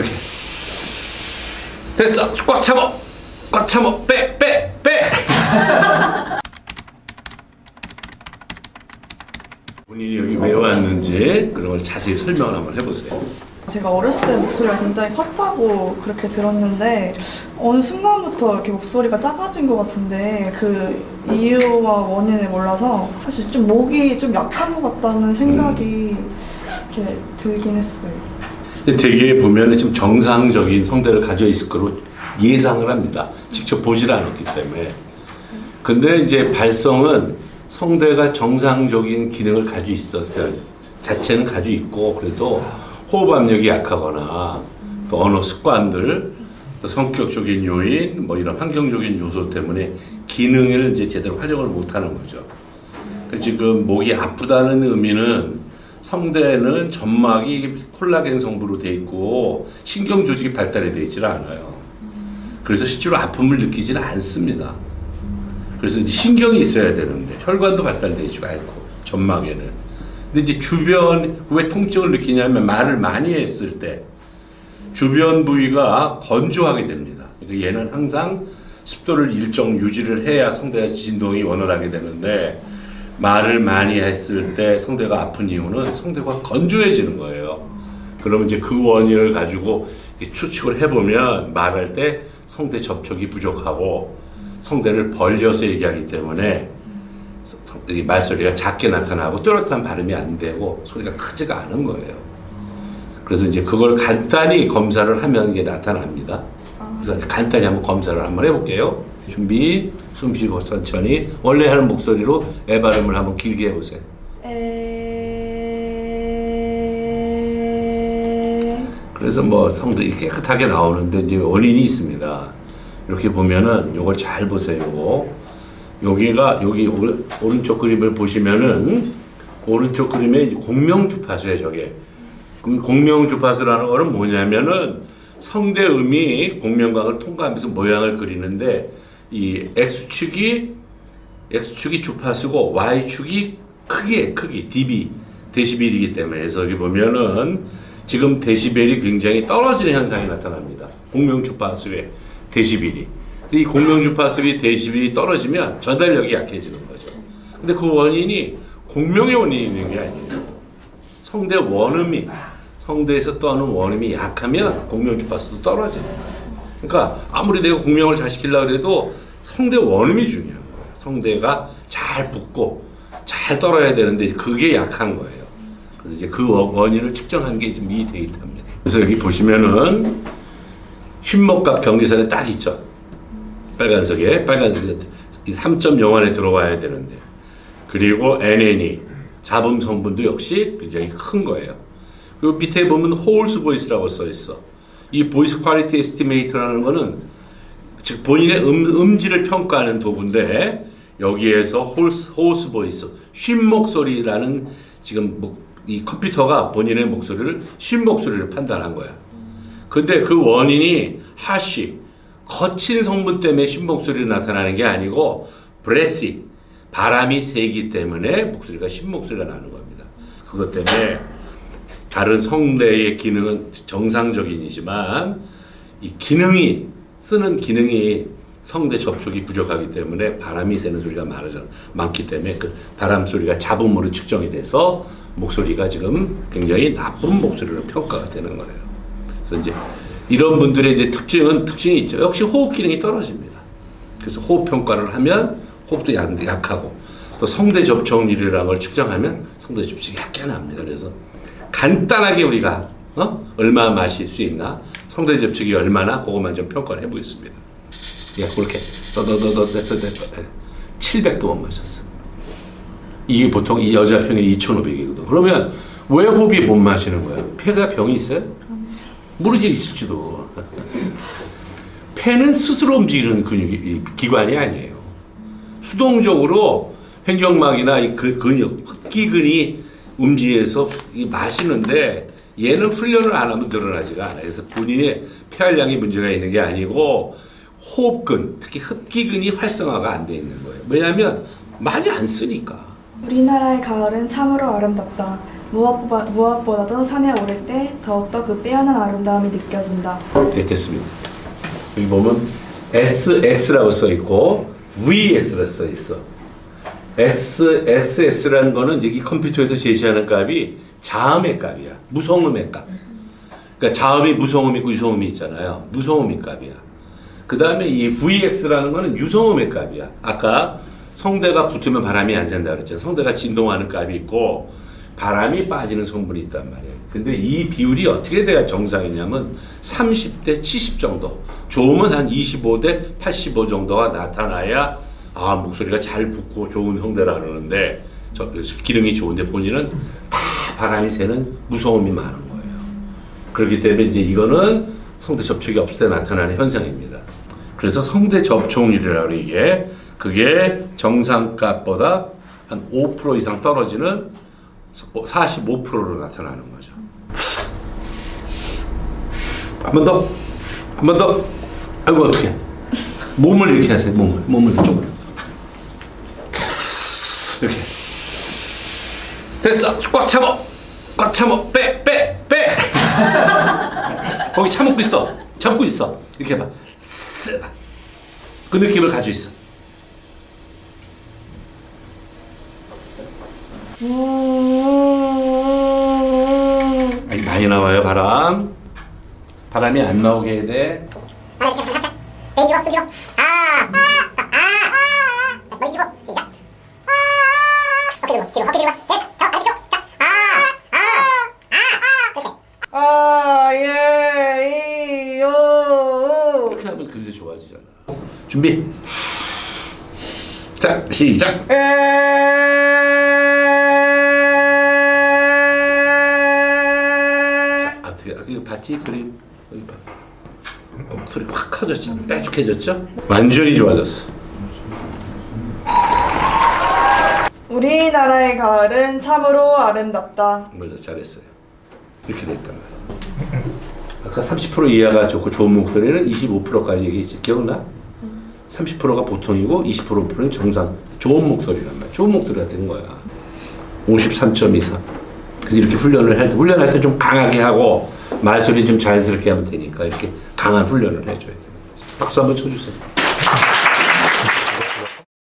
이렇게. 됐어. 꽉 참어. 꽉 참어. 빼, 빼, 빼. 본인이 여기 왜 왔는지 그런 걸 자세히 설명을 한번 해보세요. 제가 어렸을 때 목소리가 굉장히 컸다고 그렇게 들었는데 어느 순간부터 이렇게 목소리가 작아진 것 같은데 그 이유와 원인을 몰라서 사실 좀 목이 좀 약한 것 같다는 생각이 이렇게 들긴 했어요. 근데 되게 보면 좀 정상적인 성대를 가지고 있을 거로 예상을 합니다. 직접 보질 않았기 때문에. 근데 이제 발성은 성대가 정상적인 기능을 가지고 있어. 그러니까 자체는 가지고 있고 그래도 호흡 압력이 약하거나 또 언어 습관들 또 성격적인 요인 뭐 이런 환경적인 요소 때문에 기능을 이제 제대로 활용을 못 하는 거죠. 그 지금 목이 아프다는 의미는 성대는 점막이 콜라겐 성분으로 돼 있고 신경 조직이 발달이 되어 있질 않아요. 그래서 실제로 아픔을 느끼지는 않습니다. 그래서 신경이 있어야 되는데 혈관도 발달되어 있지가 않고 점막에는. 근데 이제 주변 왜 통증을 느끼냐면 말을 많이 했을 때 주변 부위가 건조하게 됩니다. 그러니까 얘는 항상 습도를 일정 유지를 해야 성대가 진동이 원활하게 되는데 말을 많이 했을 때 성대가 아픈 이유는 성대가 건조해지는 거예요. 그러면 이제 그 원인을 가지고 추측을 해보면 말할 때 성대 접촉이 부족하고 성대를 벌려서 얘기하기 때문에 말소리가 작게 나타나고 또렷한 발음이 안 되고 소리가 크지가 않은 거예요. 그래서 이제 그걸 간단히 검사를 하면 이게 나타납니다. 그래서 간단히 한번 검사를 한번 해볼게요. 준비, 숨 쉬고 천천히 원래 하는 목소리로 애 발음을 한번 길게 해보세요. 에... 그래서 뭐 성들이 깨끗하게 나오는데 이제 원인이 있습니다. 이렇게 보면은 요걸 잘 보세요. 요거. 여기가 여기 오른, 오른쪽 그림을 보시면은 오른쪽 그림에 공명 주파수예요, 저게. 그럼 공명 주파수라는 거는 뭐냐면은 성대음이 공명각을 통과하면서 모양을 그리는데 이 x축이 x축이 주파수고 y축이 크기의 크기 dB 데시벨이기 때문에 그래서 여기 보면은 지금 데시벨이 굉장히 떨어지는 현상이 나타납니다. 공명 주파수의 데시벨이. 이 공명 주파수의 데시벨이 떨어지면 전달력이 약해지는 거죠. 근데 그 원인이 공명의 원인이 있는 게 아니에요. 성대 원음이 성대에서 떠는 원음이 약하면 공명 주파수도 떨어지는 거예요. 그러니까 아무리 내가 공명을 잘 시키려고 해도 성대 원음이 중요한 거예요. 성대가 잘 붙고 잘 떨어야 되는데 그게 약한 거예요. 그래서 이제 그 원- 원인을 측정한 게 지금 이 데이터입니다. 그래서 여기 보시면은 쉰목각 경계선에 딱 있죠. 빨간색에 빨간색에 3.0 안에 들어와야 되는데 그리고 NN이 잡음 성분도 역시 굉장히 큰 거예요. 그리고 밑에 보면 홀스 보이스라고 써 있어. 이 보이스 퀄리티 에스티메이터라는 거는 즉 본인의 음, 음질을 평가하는 도구인데 여기에서 홀스, 홀스 보이스, 쉰 목소리라는 지금 목- 이 컴퓨터가 본인의 목소리를 쉰 목소리를 판단한 거야. 근데 그 원인이 하시, 거친 성분 때문에 쉰 목소리로 나타나는 게 아니고 브레시, 바람이 세기 때문에 목소리가 쉰 목소리가 나는 겁니다. 그것 때문에 다른 성대의 기능은 정상적이지만 이 기능이 쓰는 기능이 성대 접촉이 부족하기 때문에 바람이 새는 소리가 많아져 많기 때문에 그 바람 소리가 잡음으로 측정이 돼서 목소리가 지금 굉장히 나쁜 목소리로 평가가 되는 거예요. 그래서 이제 이런 분들의 이제 특징은 특징이 있죠. 역시 호흡 기능이 떨어집니다. 그래서 호흡 평가를 하면 호흡도 약, 약하고 또 성대 접촉률이라는 걸 측정하면 성대 접촉이 약게 납니다. 그래서 간단하게 우리가 어? 얼마 마실 수 있나 성대 접촉이 얼마나 그것만 좀 평가를 해보겠습니다. 예, 그렇게 너너너너 됐어 됐어 700도만 마셨어. 이게 보통 이 여자 평균 2,500이거든. 그러면 왜 호흡이 못 마시는 거야? 폐가 병이 있어요? 모르지 있을지도. 폐는 스스로 움직이는 근육 이 기관이 아니에요. 수동적으로 횡격막이나 이 그- 근육, 흡기근이 이 마시는데 얘는 훈련을 안 하면 늘어나지가 않아요. 그래서 본인의 폐활량이 문제가 있는 게 아니고 호흡근, 특히 흡기근이 활성화가 안 돼 있는 거예요. 왜냐하면 많이 안 쓰니까. 우리나라의 가을은 참으로 아름답다. 무엇보다, 무엇보다도 산에 오를 때 더욱더 그 빼어난 아름다움이 느껴진다. 네, 됐습니다. 여기 보면 SX라고 써 있고 VX라고 써 있어. SSS라는 거는 여기 컴퓨터에서 제시하는 값이 자음의 값이야. 무성음의 값. 그러니까 자음이 무성음 있고 유성음이 있잖아요. 무성음의 값이야. 그 다음에 이 VX라는 거는 유성음의 값이야. 아까 성대가 붙으면 바람이 안 샌다 그랬잖아. 성대가 진동하는 값이 있고 바람이 빠지는 성분이 있단 말이에요. 근데 이 비율이 어떻게 돼야 정상이냐면 30대 70 정도. 좋으면 한 25대 85 정도가 나타나야 아 목소리가 잘 붙고 좋은 성대라 그러는데 저 기능이 좋은데 본인은 다 바람이 새는 무성음이 많은 거예요. 그렇기 때문에 이제 이거는 성대 접촉이 없을 때 나타나는 현상입니다. 그래서 성대 접촉률이라고 이게 그게 정상값보다 한 5% 이상 떨어지는 45%로 나타나는 거죠. 한 번 더, 한 번 더. 아이고 어떻게? 몸을 이렇게 하세요. 몸을, 몸을 이쪽으로. 이렇게. 됐어. 꽉 참어. 꽉 참어. 빼, 빼, 빼. 거기 참고 있어. 참고 있어. 이렇게 해봐. 쓰. 그 느낌을 가지고 있어. 아니, 많이 나와요 바람. 바람이 안 나오게 해야 돼. 왼쪽 수지로 아, 아, 아, 머리 뒤로 시작. 어깨 뒤로, 뒤로, 어깨 뒤로. 됐어. 자, 어깨 쪽. 자, 아, 아, 아, 그렇게. 아, 예, 이, 요. 이렇게 하면 그새 좋아지잖아. 준비. 자 시작. 에. 어떻게 아, 그 바티 그림 여기 봐. 목소리 확 커졌죠. 빼죽해졌죠. 완전히 좋아졌어. 우리나라의 가을은 참으로 아름답다. 맞아 잘했어요. 이렇게 됐단 말이야. 아까 30% 이하가 좋고 좋은 목소리는 25%까지 얘기했지. 기억나? 30%가 보통이고 20%는 정상. 좋은 목소리란 말이야. 좋은 목소리가 된 거야. 53.24. 그래서 이렇게 훈련을 할 때, 훈련할 때 좀 강하게 하고 말소리 좀 자연스럽게 하면 되니까 이렇게 강한 훈련을 해줘야 돼요. 박수 한번 쳐주세요.